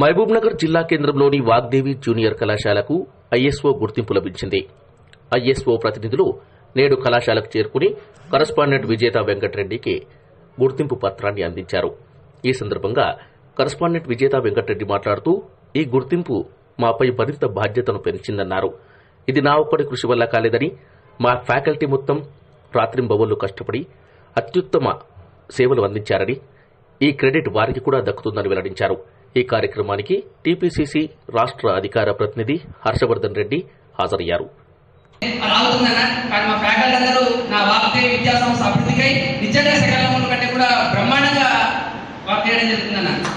మహబూబ్నగర్ జిల్లా కేంద్రంలోని వాగ్దేవి జూనియర్ కళాశాలకు ఐఎస్ఓ గుర్తింపు లభించింది. ఐఎస్ఓ ప్రతినిధులు నేడు కళాశాలకు చేరుకుని కరస్పాండెంట్ విజేత వెంకటరెడ్డికి గుర్తింపు పత్రాన్ని అందించారు. ఈ సందర్భంగా కరస్పాండెంట్ విజేత వెంకటరెడ్డి మాట్లాడుతూ ఈ గుర్తింపు మాపై మరింత బాధ్యతను పెంచిందన్నారు. ఇది నా ఒక్కడి కృషి వల్ల కాలేదని మా ఫ్యాకల్టీ మొత్తం రాత్రింబవళ్ళు కష్టపడి అత్యుత్తమ సేవలు అందించారని ఈ క్రెడిట్ వారికి కూడా దక్కుతుందని వెల్లడించారు. ఈ కార్యక్రమానికి టీపీసీసీ రాష్ట్ర అధికార ప్రతినిధి హర్షవర్ధన్ రెడ్డి హాజరయ్యారు. మా ఫ్యాకల్టీ అందరూ నా వాగ్దేవి విద్యా సంస్థ అభివృద్ధికై నిజంగా కంటే కూడా బ్రహ్మాండంగా చేయడం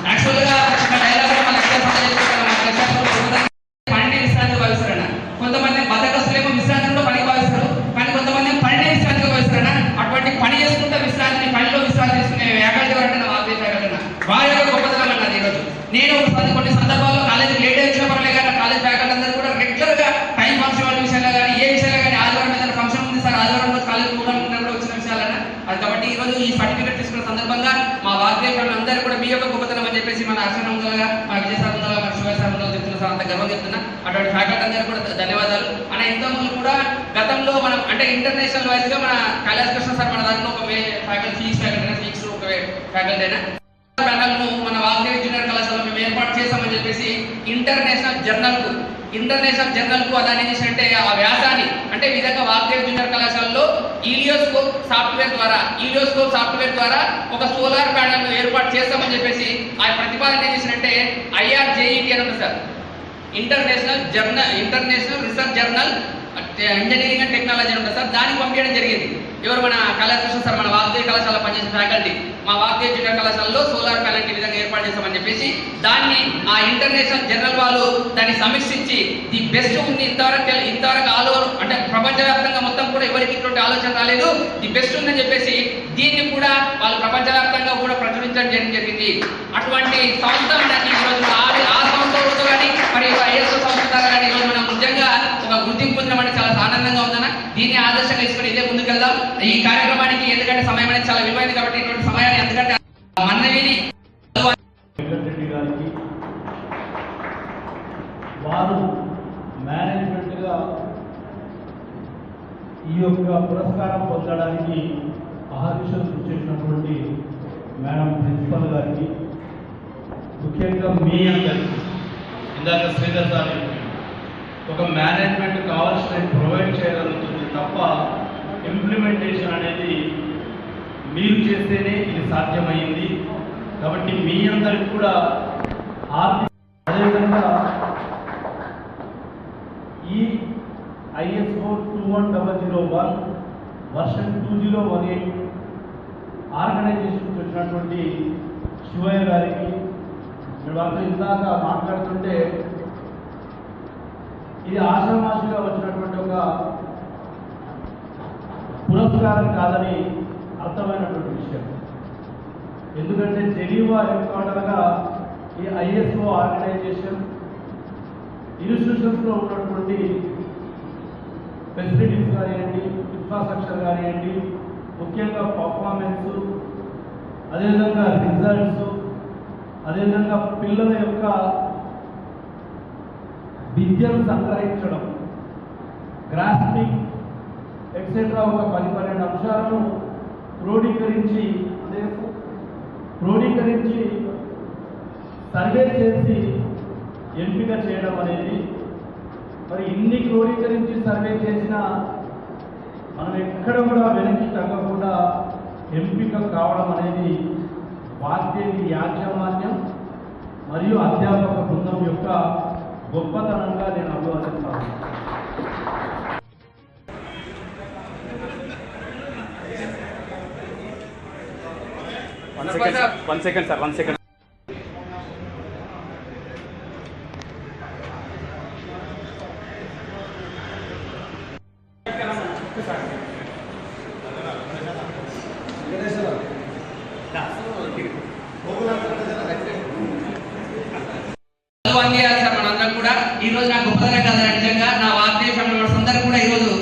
యాక్చువల్గా ఒక డైలాగ్ కూడా మన లెక్చర్ పని చేసుకుంటారు మన లెక్చర్ పని విశ్రాంతి భావిస్తారన్న కొంతమంది బతకస్తులేమో విశ్రాంతిలో పని భావిస్తారు కానీ కొంతమంది పని విశ్రాంతిగా భావిస్తారన్న అటువంటి పని చేసుకుంటే విశ్రాంతిని పనిలో విశ్రాంతి తీసుకునే ఫ్యాకల్టీ ఎవరంటే నా వాగ్దేవి ఫ్యాకల్టీ అన్న వారి యొక్క గొప్పతనం అన్నది ఈరోజు నేను ఒకసారి కొన్ని సందర్భాల్లో కాలేజీ లేట్ వచ్చిన పర్లేదు కానీ కాలేజ్ ఫ్యాకల్టీ అందరూ కూడా రెగ్యులర్గా టైం ఫంక్షన్ విషయంలో కానీ ఏ విషయంలో కానీ ఆదివారం ఏదైనా ఫంక్షన్ ఉంది సార్ ఆదివారం రోజు కాలేజ్ కూడా ఉన్నప్పుడు వచ్చిన విషయాలన్నా అది కాబట్టి ఈ రోజు ఈ సర్టిఫికేట్ తీసుకున్న సందర్భంగా మా వాగ్దేవి అందరూ కూడా మీ యొక్క గొప్పతనం అని చెప్పేసి మా విజయ సార్ ఉందలుగా మన శివ సార్ ఉందలుగా చెప్తున్నా సార్ అంత గర్వం చెప్తున్నా. అటువంటి ఫ్యాకల్టీ అందరికీ కూడా ధన్యవాదాలు. అన్న ఇంత ముందు కూడా గతంలో మనం అంటే ఇంటర్నేషనల్ వైజ్గా మన కైలాస్ కృష్ణ సార్ మన దాంట్లో ఒక ఫ్యాకల్టీ ఫీజ్ ఫ్యాకల్టీ ఫీజ్ ఒక ఫ్యాకల్టీ అయినా ప్యానల్ ను జూనియర్ కళాశాల మేము ఏర్పాటు చేశామని చెప్పేసి ఇంటర్నేషనల్ జర్నల్కు ఇంటర్నేషనల్ జర్నల్కు అదాన్ని చేసినట్టే ఆ వ్యాసాన్ని అంటే విధంగా వాగ్దేవి జూనియర్ కళాశాలలో ఈలియోస్కోప్ సాఫ్ట్వేర్ ద్వారా ఈలియోస్కోప్ సాఫ్ట్వేర్ ద్వారా ఒక సోలార్ ప్యానల్ ఏర్పాటు చేస్తామని చెప్పేసి ఆ ప్రతిపాదన ఏం చేసినట్టే ఐఆర్జేఈటీ అని ఉంది sir. International journal international research journal engineering and technology అని ఉంటుంది సార్. దానికి పంపించడం జరిగింది. ఎవరు మన కళాకృష్ణ సార్ మన వాగ్దేవి కళాశాల పనిచేసే ఫ్యాకల్టీ. మా వాగ్దేవి జూనియర్ కళాశాలలో సోలార్ ప్యానెల్ ఈ విధంగా ఏర్పాటు చేస్తామని చెప్పేసి దాన్ని ఆ ఇంటర్నేషనల్ జర్నల్ వాళ్ళు దాన్ని సమీక్షించి ది బెస్ట్ ఉంది ఇంతవరకు ఇంతవరకు ఆల్ ఓవర్ అంటే ప్రపంచవ్యాప్తంగా మొత్తం కూడా ఎవరికి ఇటువంటి ఆలోచన రాలేదు. ది బెస్ట్ ఉందని చెప్పేసి దీన్ని కూడా వాళ్ళు ప్రపంచవ్యాప్తంగా కూడా ప్రచురించడం చేయడం జరిగింది. అటువంటి సంస్థ మనకి ఈరోజు ఆ సంస్థలతో కానీ మరి ఏ సంస్థ కానీ ఈరోజు మనం నిజంగా ఒక గుర్తింపు పొందడం చాలా ఆనందంగా ఉందన్న దీన్ని ఆదర్శంగా ఈ కార్యక్రమానికి ఎందుకంటే సమయం అనేది చాలా విలువైంది కాబట్టి ఇటువంటి సమయాన్ని ఎందుకంటే మన్నవిని గారికి వారు మేనేజ్మెంట్గా ఈ యొక్క పురస్కారం పొందడానికి అహర్నిశలు కృషి చేసినటువంటి మేడం ప్రిన్సిపల్ గారికి ముఖ్యంగా మీ అందరికీ. ఇందాక శ్రీధర్ సార్ ఒక మేనేజ్మెంట్ కావాల్సిన ప్రొవైడ్ చేయగలుగుతుంది ఇంప్లిమెంటేషన్ అనేది మీరు చేస్తేనే ఇది సాధ్యమైంది. కాబట్టి మీ అందరికి కూడా ఆర్థిక అదేవిధంగా ఈ ISO two one double zero one version two zero one eight ఆర్గనైజేషన్కి వచ్చినటువంటి శివయ్య గారికి మీరు వాళ్ళతో ఇందాక మాట్లాడుతుంటే ఇది ఆషామాషిగా వచ్చినటువంటి ఒక పురస్కారం కాదని అర్థమైనటువంటి విషయం. ఎందుకంటే జెనీవా హెడ్క్వార్టర్గా ఈ ఐఎస్ఓ ఆర్గనైజేషన్ ఇన్స్టిట్యూషన్స్లో ఉన్నటువంటి ఫెసిలిటీస్ కానివ్వండి ఇన్ఫ్రాస్ట్రక్చర్ కానివ్వండి ముఖ్యంగా పర్ఫార్మెన్స్ అదేవిధంగా రిజల్ట్స్ అదేవిధంగా పిల్లల యొక్క విద్యను సంగ్రహించడం గ్రాస్పింగ్ ఎక్సెట్రా ఒక పది పన్నెండు అంశాలను క్రోడీకరించి అదే క్రోడీకరించి సర్వే చేసి ఎంపిక చేయడం అనేది మరి ఇన్ని క్రోడీకరించి సర్వే చేసినా మనం ఎక్కడ కూడా వెనక్కి తగ్గకుండా ఎంపిక కావడం అనేది వాగ్దేవి యాజమాన్యం మరియు అధ్యాపక బృందం యొక్క గొప్పతనంగా నేను అభివర్ణిస్తాను. సెకండ్ ఈ రోజు నాకు గొప్పదనం కదా నిజంగా నా భారతదేశంలో వాళ్ళందరూ కూడా ఈరోజు